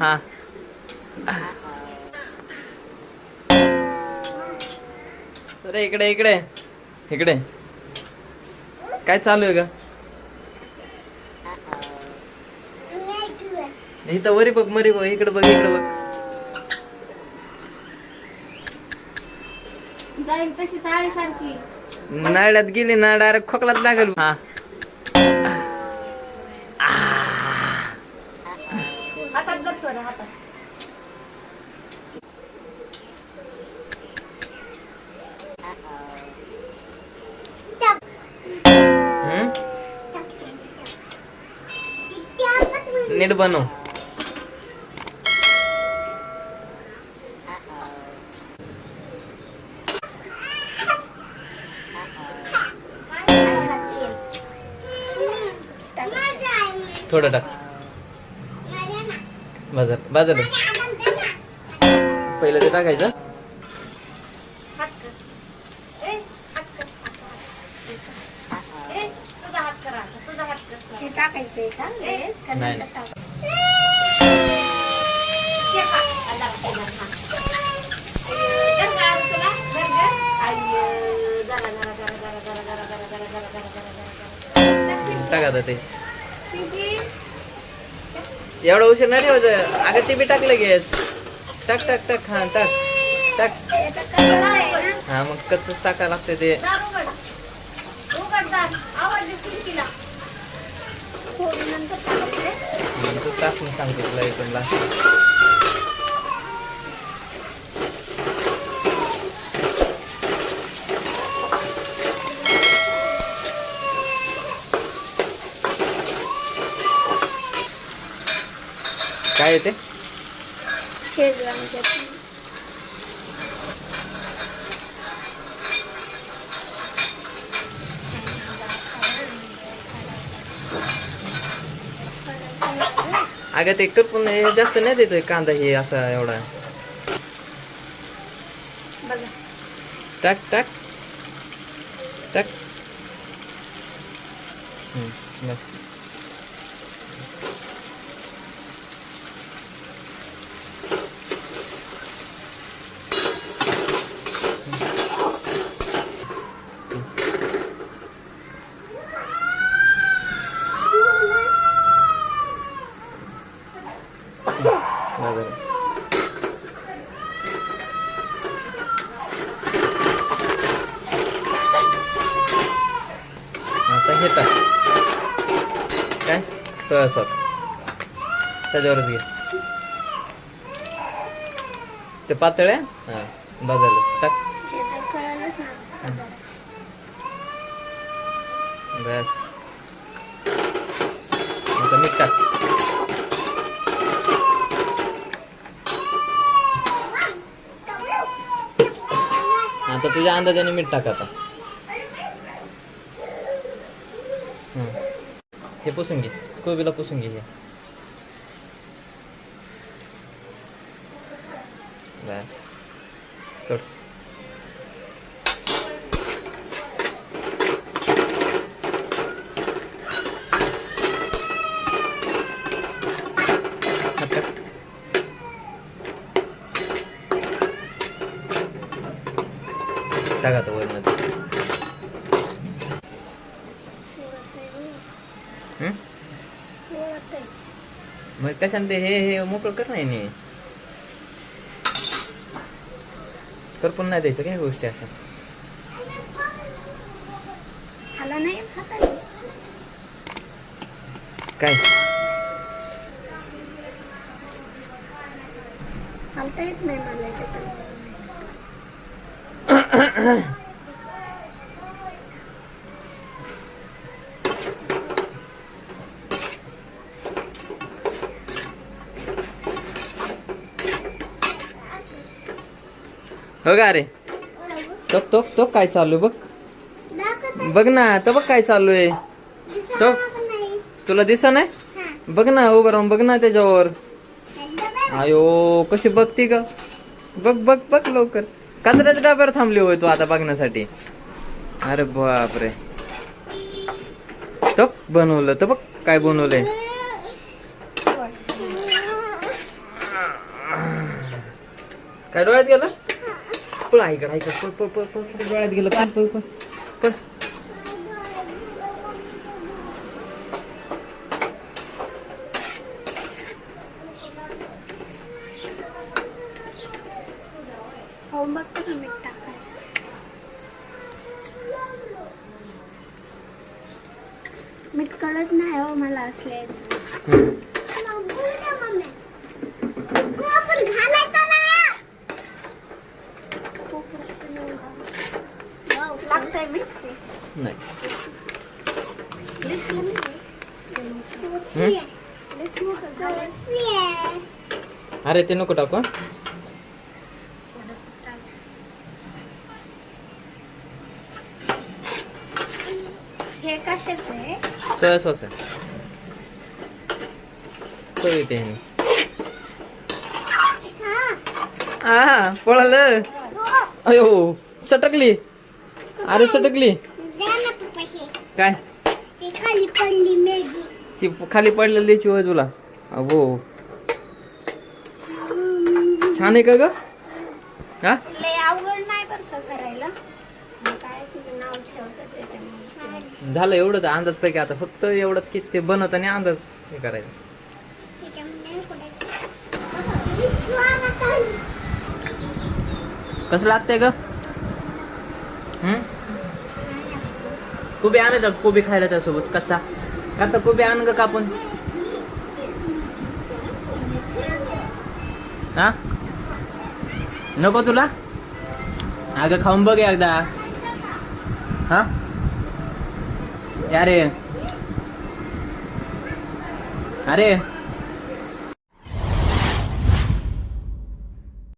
हा. सर इकडे इकडे. इकडे. काय चालू आहे का इथं वरी बघ मरी बघ इकडे बघ इकडे बघ. नाड्यात गेली ना डायरेक्ट खोकलात लागेल. हा. नीट बनव. थोडं टाक. बाजार बाजार पहिलं ते टाकायचं. जरा, जरा, जरा, जरा. टाक आता ते? एवढं उशीर नाही होत अगं ते बी टाकलं घेत टाक टाक टाक हा टाक टाक हे? हा मग कच्च टाका लागते ते Takung sanggup Cái pembelah. thế? teh? Siya lang अगं ते करपून जास्त नाही देतोय कांदा हे असा एवढा. टाक टाक. टाक. घेता. काय? सोया सॉस त्याच्यावरच घे. ते पातळ आहे? हा बाजारला टाक. बस. आता मीठ टाक. आता तुझ्या अंदाजाने मीठ टाक आता. हे पुसून घे. कोबीला पुसून घे हे. बस. सोड. हात तो. मग कशाने ते हे हे मोकळं कर नाही करपून नाही द्यायचं काय गोष्टी अशा. काय? हालता येत नाही मला हो का अरे तो तो तो काय चालू बघ. बघ ना तो बघ काय चालू आहे. तो तुला दिसा नाही? बघ ना उभं राहून बघ ना त्याच्यावर. आयो कशी बघती का बघ बघ बघ लवकर. कचऱ्याच्या डब्यावर थांबली होय तू आता बघण्यासाठी? अरे बापरे. तो बनवलं तर बघ काय बनवलंय. काय डोळ्यात गेलं? पळ ऐकड ऐकड पळ पळ पळ पळ पळ, डोळ्यात गेलं पळ पळ पळ पळ. मीठ टाकाय मीठ कळत नाही हो मला असले हम्म. लागतंय मीठ नाही लयच मोठं झालंय. अरे ते नको टाकू हं. हे सोया सॉस आहे. तो ह्याने. आ पळालं. अयो सटकली. अरे सटकली. काय? खाली पडली मॅगी. ती खाली पडलेली चिव तुला. अहो छान आहे का ग? हा? झालं एवढंच अंदाज पैकी आता फक्त एवढंच की ते बनवत आणि अंदाज हे करायचं. कसं लागतंय ग? हम्म कोबी आणायचा कोबी खायला त्यासोबत कच्चा? याचा कोबी आण ग कापून. हा? नको तुला? अगं खाऊन बघ एकदा. हा? अरे अरे.